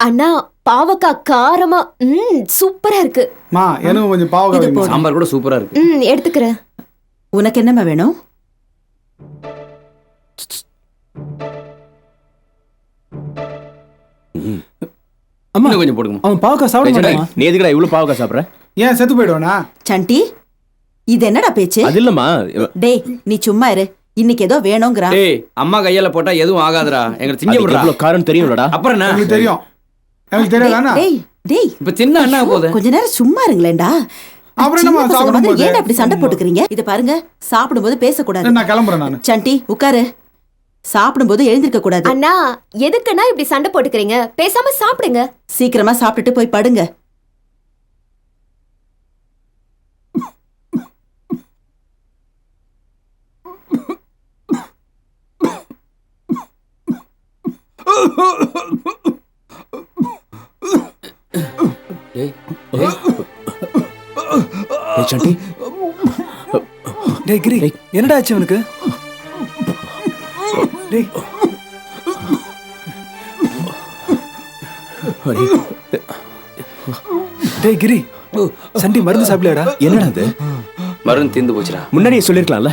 அண்ணா பாவக்காய் காரமா ம் சூப்பரா இருக்கு. மா எனக்கு கொஞ்சம் பாவக்காய் இது. சாம்பார் கூட சூப்பரா இருக்கு. ம் எடுத்துக்கிறேன் உனக்கு என்னம்மா வேணும்? அம்மா இன்னும் கொஞ்சம் போடுங்க அவன் பாவக்காய் சாப்பிட மாட்டான்? நீ எதுக்குடா இவ்வளவு பாவக்காய் சாப்பிடுற? ஏன் செத்து போயிடுவானா? சண்டி இது என்னடா பேச்சு? அது இல்லம்மா. டேய் நீ சும்மா இரு. இன்னைக்கு ஏதோ வேணுங்கிறான் டேய் அம்மா கையால போட்டா எதுவும் ஆகாதுடா. எங்களுக்கு திங்க விடுறா. எவ்வளவு காரம் தெரியும்லடா. அப்புறம் என்ன? எனக்கு தெரியும். எனக்கு தெரியாதானா டேய் டேய் இப்ப சின்ன அண்ணா போகுது? கொஞ்ச நேரம் சும்மா இருங்களேன்டா. அப்புறம் பசங்க சாப்பிடும்போது? ஏன்டா அப்படி சண்டை போட்டுக்கிறீங்க? இத பாருங்க சாப்பிடும்போது பேசக்கூடாது. நான் கிளம்புறேன் நான். சண்டி உட்காரு. சாப்பிடும்போது எழுந்திருக்க கூடாது. அண்ணா எதுக்குண்ணா இப்படி சண்டை போட்டுக்கிறீங்க? பேசாம சாப்பிடுங்க. சீக்கிரமா சாப்பிட்டுட்டு போய் படுங்க. டேய் சண்டி. டேய் கிரி என்னடா ஆச்சு அவனுக்கு டேய். டேய் கிரி சண்டி மருந்து சாப்பிடலடா என்னடா அது மருந்து தீர்ந்து போச்சுடா. முன்னாடியே சொல்லிருக்கலாம்ல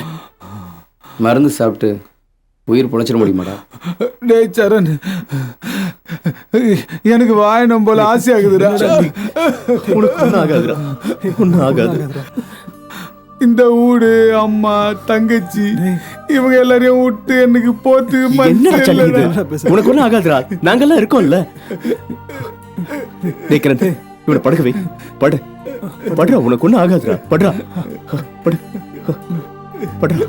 மருந்து சாப்பிட்டு உயிர் பொழைச்சிட முடியுமாடா? டேய் சரண். எனக்கு வாயனம் போல ஆசையாகுதுடா உனக்கு ஒன்றும் ஆகாதுடா. ஒன்றும் ஆகாது. இந்த வீடு அம்மா தங்கச்சி இவங்க எல்லாரையும் விட்டு எனக்கு போத்து என்னடா இது? மனசு உனக்கு ஒன்றும் ஆகாதுடா. நாங்கெல்லாம் இருக்கோம்ல. டேய் கிரண் இவனை படுக்க வை. படு. படுறா உனக்கு ஒன்றும் ஆகாதுடா. படுறா படு. படுறா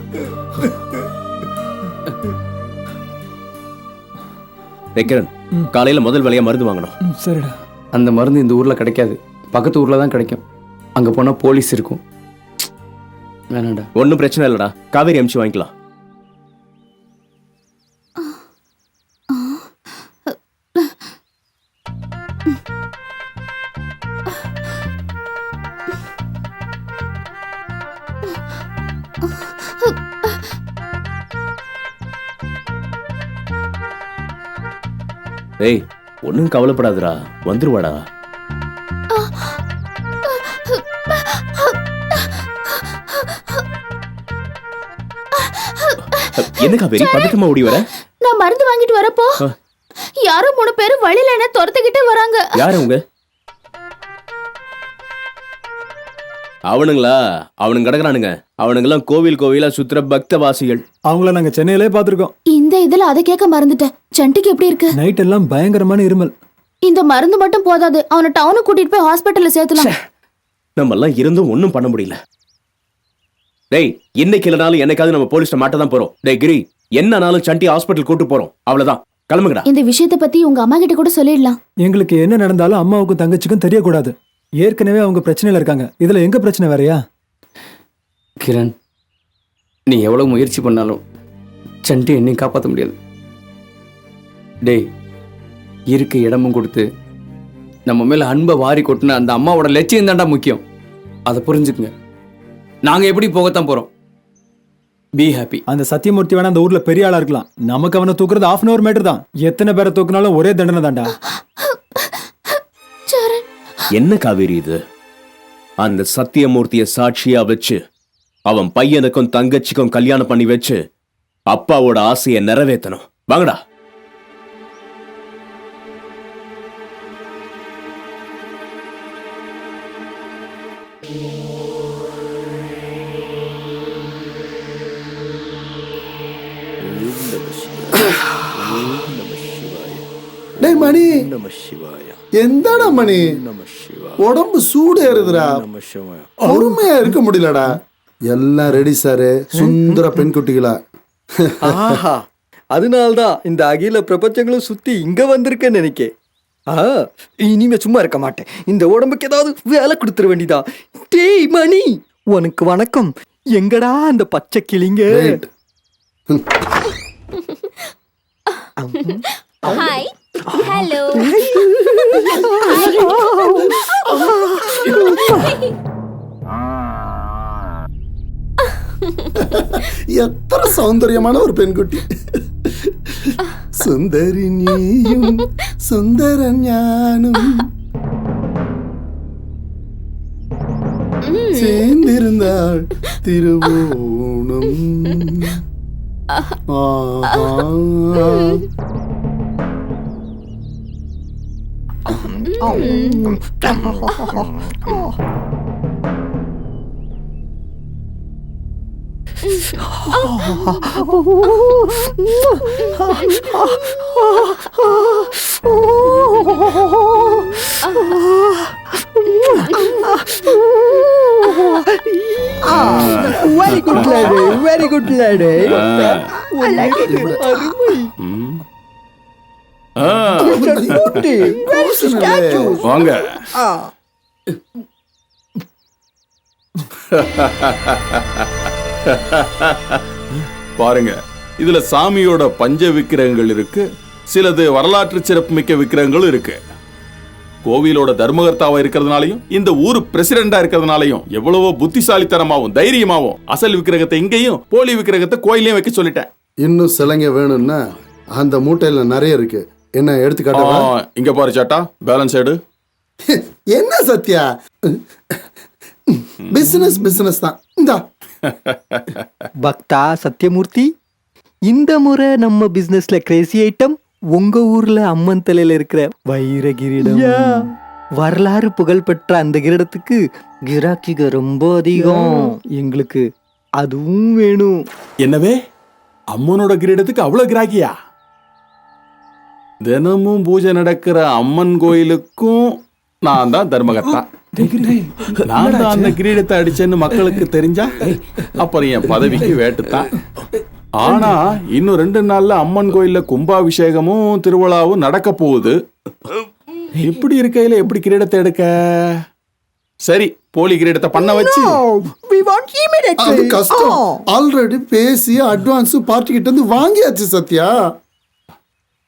கிரண் காலையில முதல் வேலையா மருந்து வாங்கணும். சரிடா. அந்த மருந்து இந்த ஊர்ல கிடைக்காது. பக்கத்து ஊர்ல தான் கிடைக்கும். அங்க போனா போலீஸ் இருக்கும். வேணாம்டா. ஒன்றும் பிரச்சனை இல்லடா. காவேரி அமிச்சு வாங்கிக்கலாம். ஏய் ஒன்றும் கவலைப்படாதடா. வந்துருவாடா. என்ன காவேரி பதட்டமா ஓடி வர? நான் மருந்து வாங்கிட்டு வரப்போ. யாரோ மூணு பேரும் வழியில என்ன துரத்துக்கிட்டே வராங்க. யார் அவங்க அவனுங்களா? அவனுங்க கிடக்குறானுங்க. அவனுங்கெல்லாம் கோவில் கோவிலா சுத்துற பக்தவாசிகள். அவங்கள நாங்க சென்னையிலே பார்த்திருக்கோம். இந்த இதுல அதை கேட்க மறந்துட்டேன். சண்டிக்கு எப்படி இருக்கு? நைட் எல்லாம் பயங்கரமான இருமல். இந்த மருந்து மட்டும் போதாது. அவனை டவுனுக்கு கூட்டிட்டு போய் ஹாஸ்பிட்டல்ல சேர்த்தலாம். நம்ம எல்லாம் இருந்தும் ஒண்ணும் பண்ண முடியல. டேய் இன்னைக்கு இல்லைனாலும் என்னைக்காவது நம்ம போலீஸ்ல மாட்ட தான் போறோம். டேய் கிரி என்னனாலும் சண்டி ஹாஸ்பிட்டல் கூட்டு போறோம். அவ்வளவுதான். கிளம்புங்கடா. இந்த விஷயத்த பத்தி உங்க அம்மா கிட்ட கூட சொல்லிடலாம். எங்களுக்கு என்ன நடந்தாலும் அம்மாவுக்கும் தங்கச்சிக்கும் தெரியக்கூடாது. ஏற்கனவே அவங்க பிரச்சனையில இருக்காங்க. இதுல எங்க பிரச்சனை வேறயா? கிரண் நீ எவ்வளவு முயற்சி பண்ணாலும் சண்டி என்னையும் காப்பாற்ற முடியாது. டேய் இருக்க இடமும் கொடுத்து நம்ம மேல அன்பை வாரி கொட்டின அந்த அம்மாவோட லட்சியம் தான்டா முக்கியம். அதை புரிஞ்சுக்குங்க. நாங்க எப்படி போகத்தான் போறோம்? பி ஹாப்பி அந்த சத்தியமூர்த்தி வேணா அந்த ஊர்ல பெரிய ஆளா இருக்கலாம். நமக்கு அவனை தூக்குறது ஆஃப் அன் அவர் மேட்டர் தான். எத்தனை பேரை தூக்குனாலும் ஒரே தண்டனை தான்டா. என்ன காவேரி இது? அந்த சத்தியமூர்த்திய சாட்சியா வச்சு அவன் பையனுக்கும் தங்கச்சிக்கும் கல்யாணம் பண்ணி வச்சு அப்பாவோட ஆசையை நிறைவேத்தணும். வாங்கடா. மணி. எந்தடா மணி? உடம்பு சூடு ஏறுதுடா. பொறுமையா இருக்க முடியலடா. எல்லாம் ரெடி சாரு சுந்தர பெண் குட்டிகளா ஆஹா. அதனால்தான் இந்த அகில பிரபஞ்சங்களும் சுத்தி இங்க வந்திருக்கேன்னு நினைக்கேன். ஆ இனிமே சும்மா இருக்க மாட்டேன். இந்த உடம்புக்கு ஏதாவது வேலை கொடுத்துட வேண்டியதா? டேய் மணி உனக்கு வணக்கம். எங்கடா அந்த பச்சை கிளிங்க. ஹாய் ஹலோ எத்தனை சௌந்தரியமான ஒரு பெண்குட்டி. சுந்தரி நீயும் சுந்தர ஞானும். சேர்ந்திருந்தாள் திருவோணம். ஆஹா. Very good lady very good lady அருமை குட்டி பூசணலே. வாங்க. பாருங்க இதுல சாமியோட பஞ்ச விக்கிரகங்கள் இருக்கு சிலது வரலாற்று சிறப்புமிக்க விக்கிரகங்களும் இருக்கு. கோவிலோட தர்மகர்த்தாவா இருக்கிறதுனாலையும் இந்த ஊர் பிரசிடண்டா இருக்கிறதுனாலையும் எவ்வளவோ புத்திசாலித்தனமாவும் தைரியமாவும் அசல் விக்கிரகத்தை இங்கேயும் போலி விக்கிரகத்தை கோயிலையும் வைக்க சொல்லிட்டேன். இன்னும் சிலைங்க வேணும்னா அந்த மூட்டையில நிறைய இருக்கு. என்ன ஆ, எடுத்துக்காட்டவா இங்க பாரு சாட்டா பேலன்ஸ் எடு. என்ன சத்யா? பிசினஸ் பிசினஸ் தான். இந்தா. பக்தா சத்யமூர்த்தி இந்த முறை நம்ம பிசினஸ்ல கிரேசி ஐட்டம் உங்க ஊர்ல அம்மன் தலையில இருக்கிற வைர கிரீடம். வரலாறு புகழ்பெற்ற அந்த கிரீடத்துக்கு கிராக்கிக ரொம்ப அதிகம். எங்களுக்கு அதுவும் வேணும். என்னவே? அம்மனோட கிரீடத்துக்கு அவ்வளவு கிராக்கியா? தினமும் பூஜை நடக்கிற அம்மன் கோயிலுக்கும் நான் தான் தர்மகர்த்தா. நான் தான் அந்த கிரீடத்தை அடிச்சேன்னு மக்களுக்கு தெரிஞ்சா அப்புறம் என் பதவிக்கு வேட்டுத்தான் ஆனா இன்னும் ரெண்டு நாள்ல அம்மன் கோயில்ல கும்பாபிஷேகமும் திருவிழாவும் நடக்க போகுது. இப்படி இருக்கையில எப்படி கிரீடத்தை எடுக்க? சரி போலி கிரீடத்தை பண்ண வச்சு. அது கஷ்டம். ஆல்ரெடி பேசி அட்வான்ஸ் பார்ட்டி கிட்ட இருந்து வாங்கியாச்சு சத்யா வண்டிக்குள்ள உட்காருங்க. போங்க. போங்கடா, போய் பிடிங்க. பிடிங்க.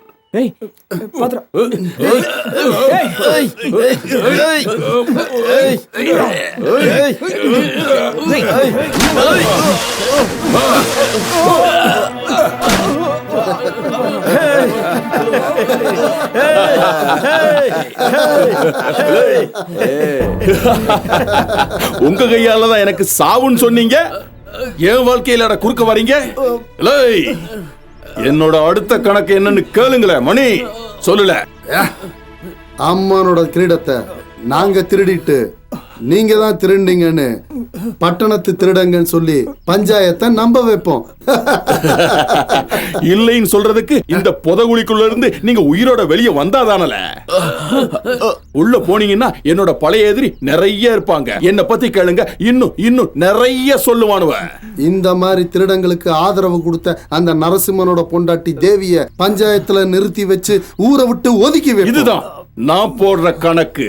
ஏய், பாத்திரம். உங்க கையால தான் எனக்கு சாவுன்னு சொன்னீங்க? என் வாழ்க்கையில குறுக்க வரீங்க? என்னோட அடுத்த கணக்கு என்னன்னு கேளுங்களேன் மணி. சொல்லல. அம்மனோட கிரீடத்தை நாங்க திருடிட்டு நீங்க தான் திருண்டீங்கன்னு பட்டணத்து திருடங்கன்னு சொல்லி பஞ்சாயத்தை நம்ப வைப்போம். இல்லைன்னு சொல்றதுக்கு இந்த புதகுழிக்குள்ள இருந்து நீங்க உயிரோட வெளியே வந்தாதானல? உள்ள போனீங்கன்னா என்னோட பழைய எதிரி நிறைய இருப்பாங்க. என்ன பத்தி கேளுங்க. இன்னும் இன்னும் நிறைய சொல்லுவானுவ. இந்த மாதிரி திருடங்களுக்கு ஆதரவு கொடுத்த அந்த நரசிம்மனோட பொண்டாட்டி தேவிய பஞ்சாயத்துல நிறுத்தி வச்சு ஊரை விட்டு ஒதுக்கி. இதுதான். நான் போடுற கணக்கு.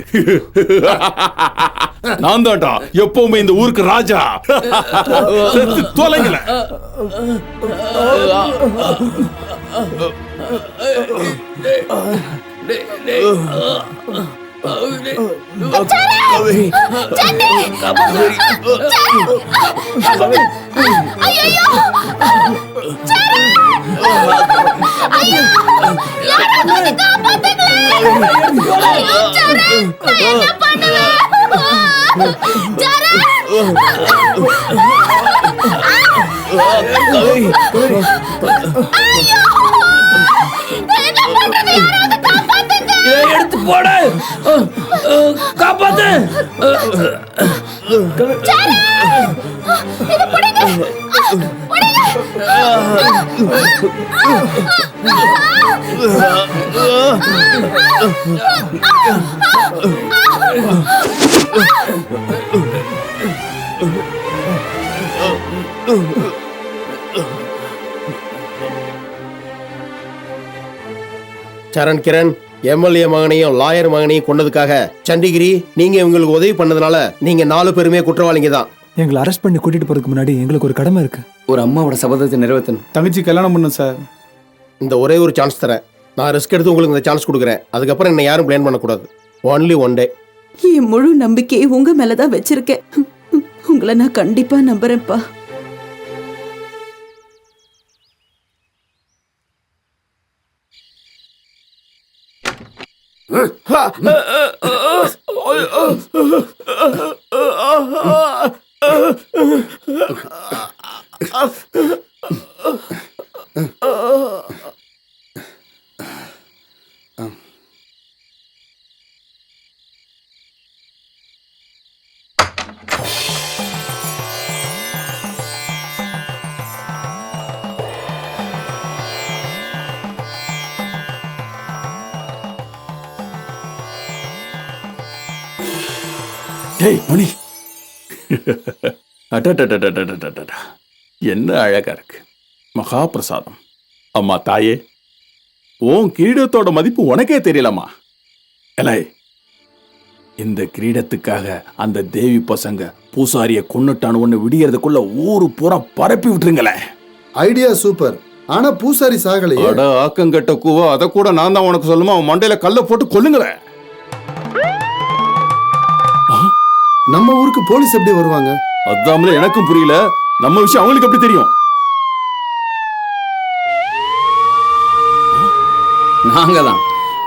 நான் தான்டா எப்பவுமே இந்த ஊருக்கு ராஜா. செத்து தொலைங்கல. 짠해! 짠해! 짠해! 아야요! 짠해! 아야! 야 할아버지 காப்பாத்துங்களே! ஐயோ 짠해! நான் என்ன பண்ணுவேன் 짠해! ஐயோ! நான் என்ன பண்றது யாராவது எடுத்து போடு. காப்பாத்து. சரண் கிரண். எம்எல்ஏ மகனையும் லாயர் மகனையும் கொண்டதுக்காக சண்டிகிரி நீங்க இவங்களுக்கு உதவி பண்ணதுனால நீங்க நாலு பேருமே குற்றவாளிங்க தான். எங்களை அரெஸ்ட் பண்ணி கூட்டிட்டு போறதுக்கு முன்னாடி எங்களுக்கு ஒரு கடமை இருக்கு. ஒரு அம்மாவோட சபதத்தை நிறைவேற்றணும். தங்கச்சி கல்யாணம் பண்ணும் சார். இந்த ஒரே ஒரு சான்ஸ் தரேன். நான் ரிஸ்க் எடுத்து உங்களுக்கு இந்த சான்ஸ் கொடுக்குறேன். அதுக்கப்புறம் என்னை யாரும் பிளான் பண்ணக்கூடாது. ஒன்லி ஒன் டே என் முழு நம்பிக்கையை உங்க மேலதான் வச்சிருக்கேன். உங்களை நான் கண்டிப்பா நம்புறேன்ப்பா. Ha டேய் மணி. அடடடடடடடடடா. என்ன அழகா இருக்கு மகா பிரசாதம் அம்மா தாயே உன் கிரீடத்தோட மதிப்பு உனக்கே தெரியலம்மா எலை இந்த கிரீடத்துக்காக அந்த தேவி பசங்க பூசாரிய கொன்னுட்டான்னு ஒண்ணு விடியறதுக்குள்ள ஊரு பூரா பரப்பி விட்டுருங்களேன். ஐடியா சூப்பர் ஆனா பூசாரி சாகலையே. அட ஆக்கங்கட்ட கூவா அதை கூட நான் தான் உனக்கு சொல்லுமா? அவன் மண்டையில கல்ல போட்டு கொல்லுங்களேன். நம்ம ஊருக்கு போலீஸ் எப்படி வருவாங்க? அதாமல எனக்கும் புரியல. நம்ம விஷயம் அவங்களுக்கு எப்படி தெரியும்? நாங்க தான்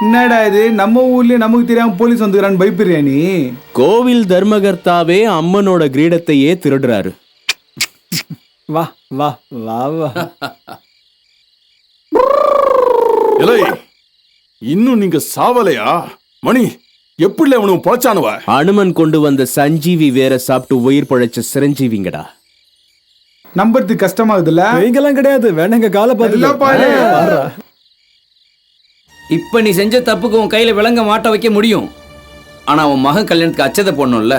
என்னடா இது? நம்ம ஊர்லயே நமக்கு தெரியாம போலீஸ் வந்துக்கிறான்னு பயப்படுறியா நீ? கோவில் தர்மகர்த்தாவே அம்மனோட கிரீடத்தையே திருடுறாரு. வா வா வா வா. இலை இன்னும் நீங்க சாவலையா? மணி எப்படி அவனுக்கு பொழைச்சானுவ? அனுமன் கொண்டு வந்த சஞ்சீவி வேற சாப்பிட்டு உயிர் பழைச்ச சிரஞ்சீவிங்கடா. நம்புறதுக்கு கஷ்டமாகுதுல்ல? இங்கெல்லாம் கிடையாது. வேணாங்க காலை. பார்த்து இப்ப நீ செஞ்ச தப்புக்கு உன் கையில விலங்க மாட்ட வைக்க முடியும். ஆனா உன் மகன் கல்யாணத்துக்கு அச்சதை போடணும்ல.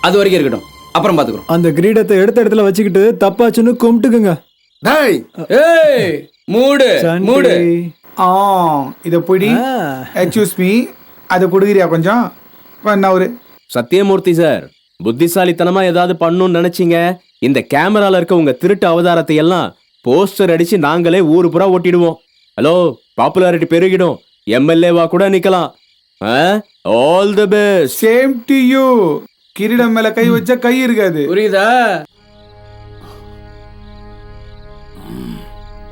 அது வரைக்கும் இருக்கட்டும். அப்புறம் பாத்துக்கிறோம் அந்த கிரீடத்தை எடுத்த இடத்துல வச்சுக்கிட்டு தப்பாச்சுன்னு கும்பிட்டுக்குங்க. டேய்! ஏய் மூடு மூடு. ஆ இத பொடி. எக்ஸ்கியூஸ் மீ அதை கொடுக்குறியா கொஞ்சம்? என்ன ஒரு சத்தியமூர்த்தி சார் புத்திசாலித்தனமா ஏதாவது பண்ணணும்னு நினைச்சீங்க? இந்த கேமரால இருக்க உங்க திருட்டு அவதாரத்தை எல்லாம் போஸ்டர் அடிச்சு நாங்களே ஊரு பூரா ஓட்டிடுவோம். Hello popularity பெருகிடும். எம்எல்ஏவா கூட நிக்கலாம். All the best same to you கிரீடம் மேல கை வச்சா கை இருக்காது. புரியுதா?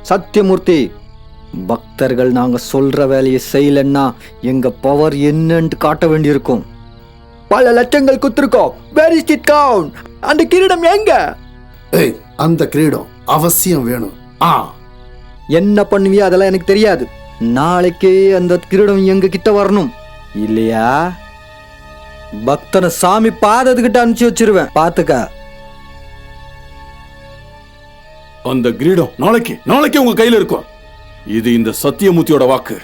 சத்தியமூர்த்தி பக்தர்கள் நாங்க சொல்ற வேலையை செய்யலன்னா எங்க பவர் என்னன்னு காட்ட வேண்டியிருக்கும். பல லட்சங்கள் குத்துருக்கோம். வேர் இஸ் இட் கவுண்ட் அந்த கிரீடம் எங்க? ஏய் அந்த கிரீடம் அவசியம் வேணும். ஆ. என்ன பண்ணுவியோ அதெல்லாம் எனக்கு தெரியாது. நாளைக்கே அந்த கிரீடம் எங்க கிட்ட வரணும். இல்லையா? பக்தனை சாமி பாதத்துக்கிட்ட அனுப்பிச்சு வச்சிருவேன். பாத்துக்க. அந்த கிரீடம் நாளைக்கு நாளைக்கு உங்க கையில இருக்கும். இது இந்த சத்தியமூர்த்தியோட வாக்கு.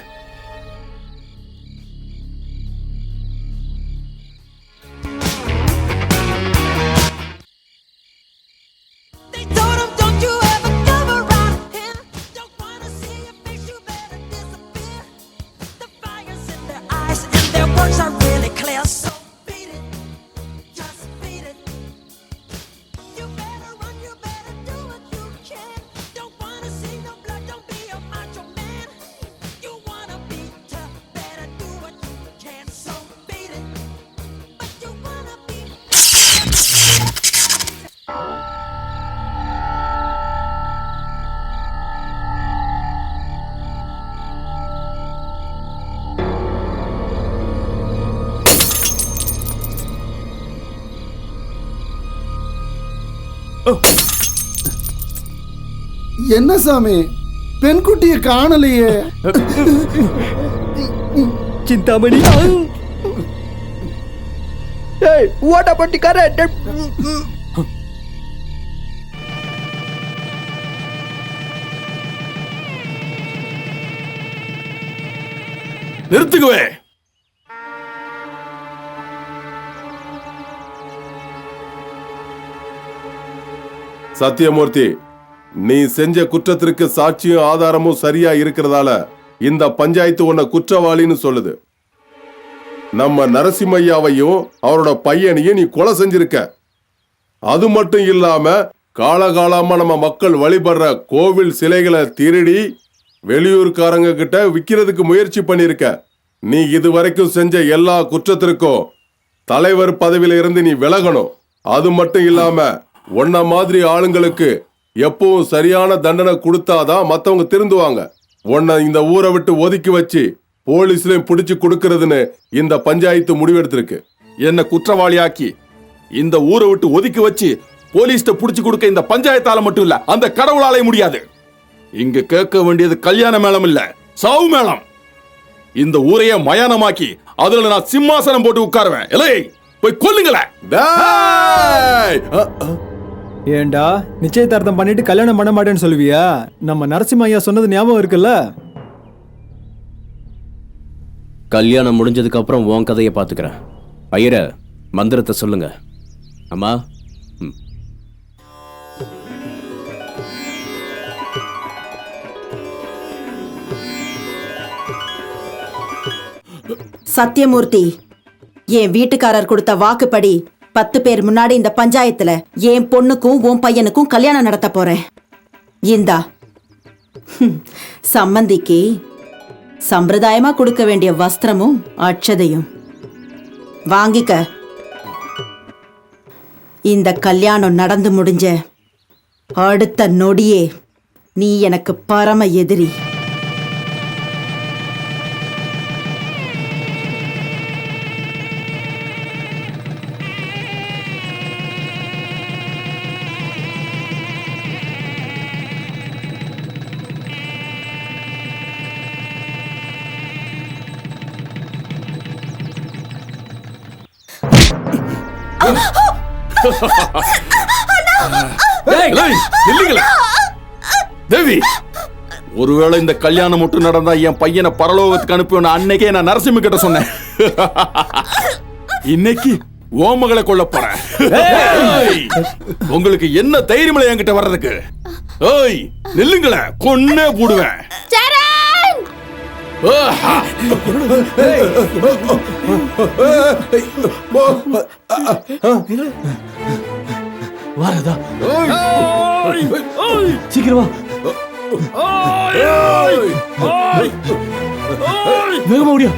என்ன சாமி? பெண்குட்டியை காணலையே. சிந்தாமணி. ஏய் ஓட்ட பட்டிக்கார நிறுத்துக்குவே சத்தியமூர்த்தி நீ செஞ்ச குற்றத்திற்கு சாட்சியும் ஆதாரமும் சரியா இருக்கிறதால இந்த பஞ்சாயத்து உன்னை குற்றவாளின்னு சொல்லுது. நம்ம நரசிம்மையாவையும் அவரோட பையனையும் நீ கொலை செஞ்சிருக்க. அது மட்டும் இல்லாம காலகாலமா நம்ம மக்கள் வழிபடுற கோவில் சிலைகளை திருடி வெளியூர்காரங்க கிட்ட விற்கிறதுக்கு முயற்சி பண்ணிருக்க. நீ இதுவரைக்கும் செஞ்ச எல்லா குற்றத்திற்கும் தலைவர் பதவியில இருந்து நீ விலகணும். அது மட்டும் இல்லாம உன்ன மாதிரி ஆளுங்களுக்கு எப்பவும் சரியான தண்டனை கொடுத்தாதான் மத்தவங்க திருந்துவாங்க. உன்னை இந்த ஊரை விட்டு ஒதுக்கி வச்சு போலீஸ்லயும் பிடிச்சு கொடுக்கறதுன்னு இந்த பஞ்சாயத்து முடிவெடுத்திருக்கு. என்ன குற்றவாளியாக்கி இந்த ஊரை விட்டு ஒதுக்கி வச்சு போலீஸ்ட புடிச்சு கொடுக்க இந்த பஞ்சாயத்தால மட்டும் இல்ல அந்த கடவுளாலே முடியாது. இங்க கேட்க வேண்டியது கல்யாண மேளம் இல்ல சாவு மேளம். இந்த ஊரையே மயானமாக்கி அதுல நான் சிம்மாசனம் போட்டு உட்காருவேன். போய் கொல்லுங்களேன். ஏண்டா? நிச்சயதார்த்தம் பண்ணிட்டு கல்யாணம் பண்ண மாட்டேன்னு சொல்லுவியா? நம்ம நரசிம்ம ஐயா சொன்னது ஞாபகம் இருக்குல்ல? கல்யாணம் முடிஞ்சதுக்கு அப்புறம் உன் கதையை பாத்துக்கிறேன் ஐயர மந்திரத்தை சொல்லுங்க. அம்மா ம். சத்யமூர்த்தி என் வீட்டுக்காரர் கொடுத்த வாக்குப்படி பத்து பேர் முன்னாடி இந்த பஞ்சாயத்துல என் பொண்ணுக்கும் உன் பையனுக்கும் கல்யாணம் நடத்த போறேன். இந்தா. சம்மந்திக்கு சம்பிரதாயமா கொடுக்க வேண்டிய வஸ்திரமும் அட்சதையும். வாங்கிக்க. இந்த கல்யாணம் நடந்து முடிஞ்ச அடுத்த நொடியே நீ எனக்கு பரம எதிரி. தேவி ஒருவேளை இந்த கல்யாணம் மட்டும் நடந்தா என் பையனை பரலோகத்துக்கு அனுப்பி அன்னைக்கே நான் நரசிம்ம கிட்ட சொன்னேன். இன்னைக்கு ஓ மகளை கொல்ல போறேன். உங்களுக்கு என்ன தைரியம் இல்லை என்கிட்ட வர்றதுக்கு? ஏய் நில்லுங்களேன் கொன்னே போடுவேன். ஆஹா. சீக்கிரமா வேகமா முடியா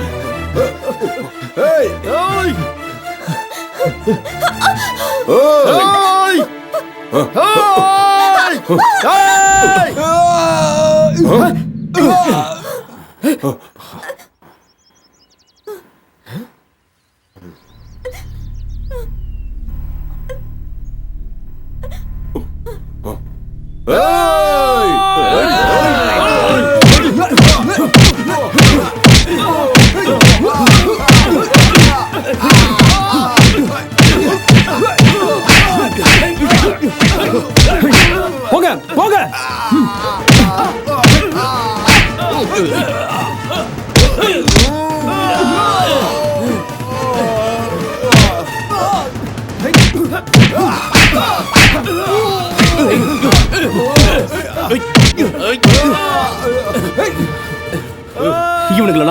போங்க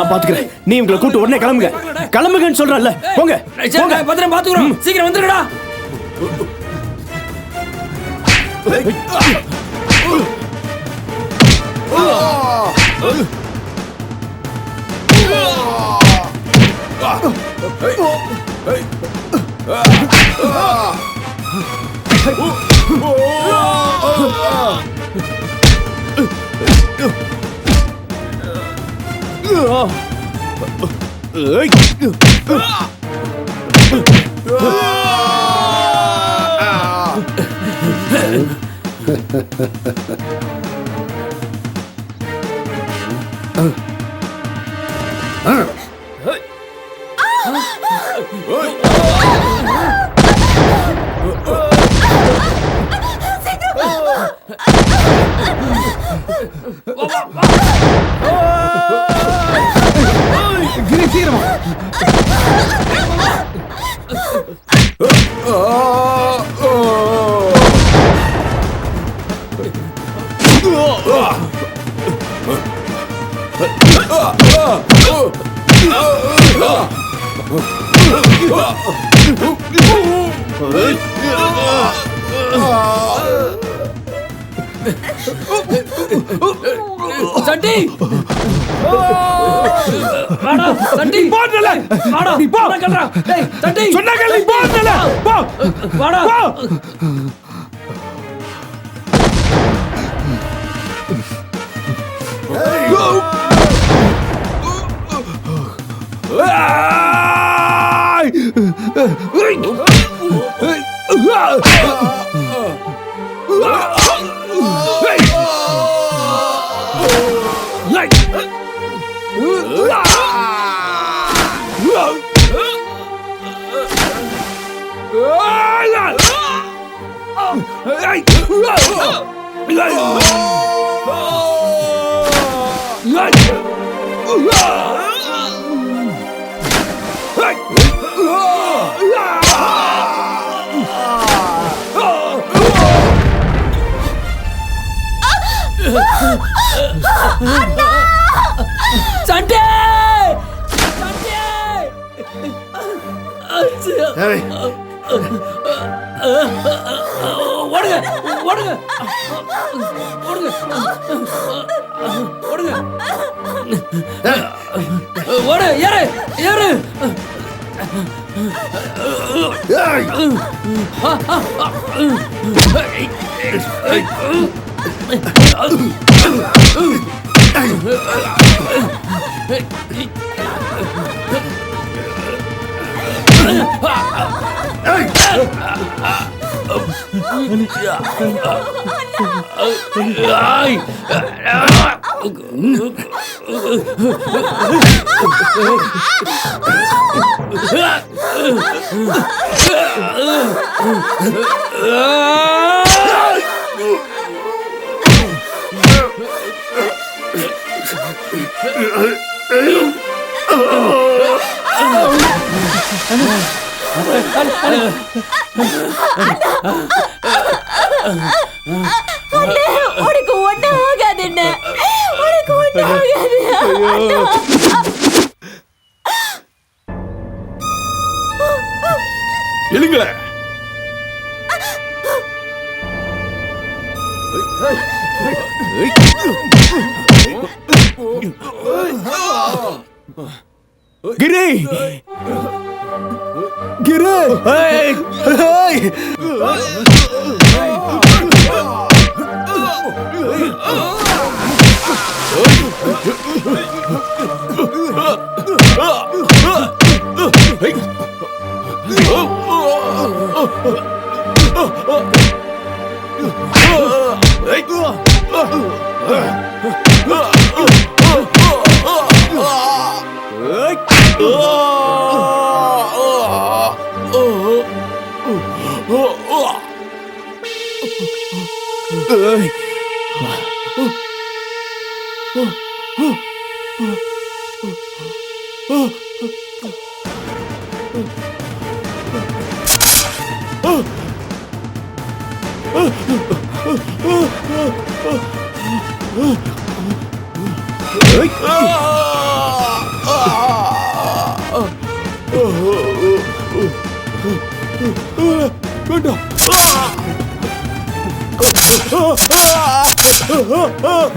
நான் பாத்துக்கிறேன் நீ இவங்களை கூட்டு உடனே கிளம்புங்க கிளம்புங்கன்னு சொல்றேன்ல போங்க போங்க பத்திரம் பாத்துக்கிறோம் சீக்கிரம் வந்துருடா Oh! Oh! கிரி சீரமா Oh! சண்டி வாடா சண்டி போடல வாடா நீ போ கல்றா டேய் சண்டி சொன்னா கேளு போடல போ வாடா போ Hey! சண்டே! ஓடுங்க ஓடுங்க. ஓடுங்க. ஓடுங்க. ஓடு ஏறு ஏறு. Ah! அண்ணே,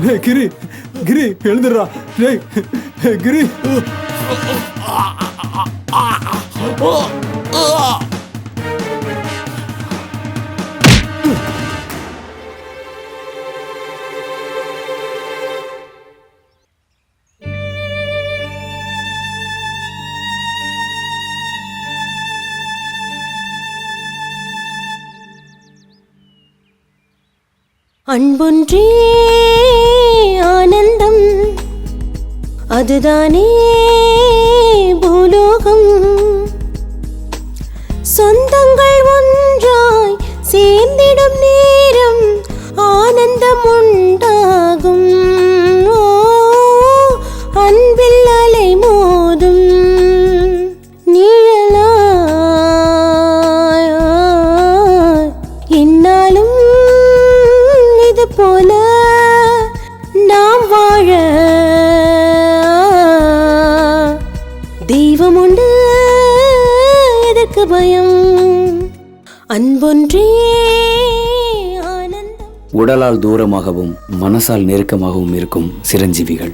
டேய், கிரி கிரி எழுந்துடுறா டேய் கிரி அன்பொன்றே ஆனந்தம். அதுதானே பூலோகம். சொந்தங்கள் ஒன்றாய் சேர்ந்திடும் நேரம் ஆனந்தம் உண்டாகும். உடலால் தூரமாகவும் மனசால் நெருக்கமாகவும் இருக்கும் சிரஞ்சீவிகள்.